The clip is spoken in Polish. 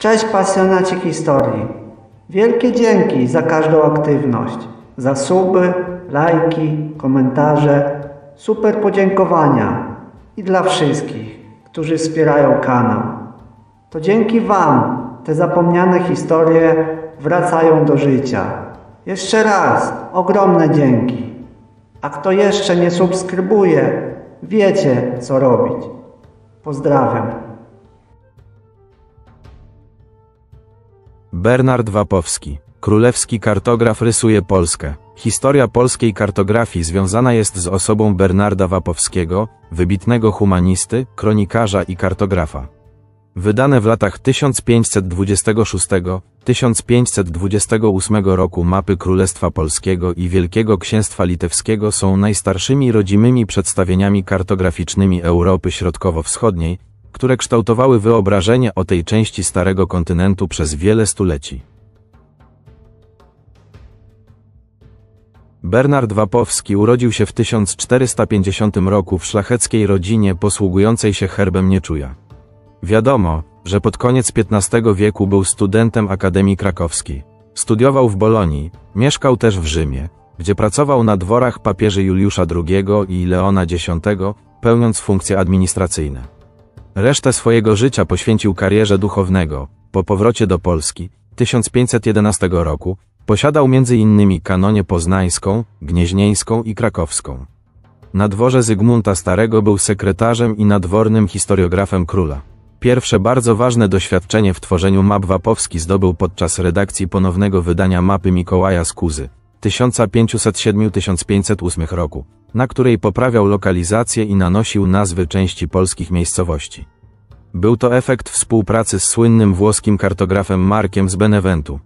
Cześć pasjonaci historii. Wielkie dzięki za każdą aktywność. Za suby, lajki, komentarze, super podziękowania. I dla wszystkich, którzy wspierają kanał. To dzięki Wam te zapomniane historie wracają do życia. Jeszcze raz ogromne dzięki. A kto jeszcze nie subskrybuje, wiecie co robić. Pozdrawiam. Bernard Wapowski, królewski kartograf rysuje Polskę. Historia polskiej kartografii związana jest z osobą Bernarda Wapowskiego, wybitnego humanisty, kronikarza i kartografa. Wydane w latach 1526-1528 roku mapy Królestwa Polskiego i Wielkiego Księstwa Litewskiego są najstarszymi rodzimymi przedstawieniami kartograficznymi Europy Środkowo-Wschodniej, które kształtowały wyobrażenie o tej części Starego Kontynentu przez wiele stuleci. Bernard Wapowski urodził się w 1450 roku w szlacheckiej rodzinie posługującej się herbem Nieczuja. Wiadomo, że pod koniec XV wieku był studentem Akademii Krakowskiej. Studiował w Bolonii, mieszkał też w Rzymie, gdzie pracował na dworach papieży Juliusza II i Leona X, pełniąc funkcje administracyjne. Resztę swojego życia poświęcił karierze duchownego. Po powrocie do Polski 1511 roku posiadał m.in. kanonię poznańską, gnieźnieńską i krakowską. Na dworze Zygmunta Starego był sekretarzem i nadwornym historiografem króla. Pierwsze bardzo ważne doświadczenie w tworzeniu map Wapowski zdobył podczas redakcji ponownego wydania mapy Mikołaja Skuzy 1507-1508 roku, na której poprawiał lokalizację i nanosił nazwy części polskich miejscowości. Był to efekt współpracy z słynnym włoskim kartografem Markiem z Beneventu.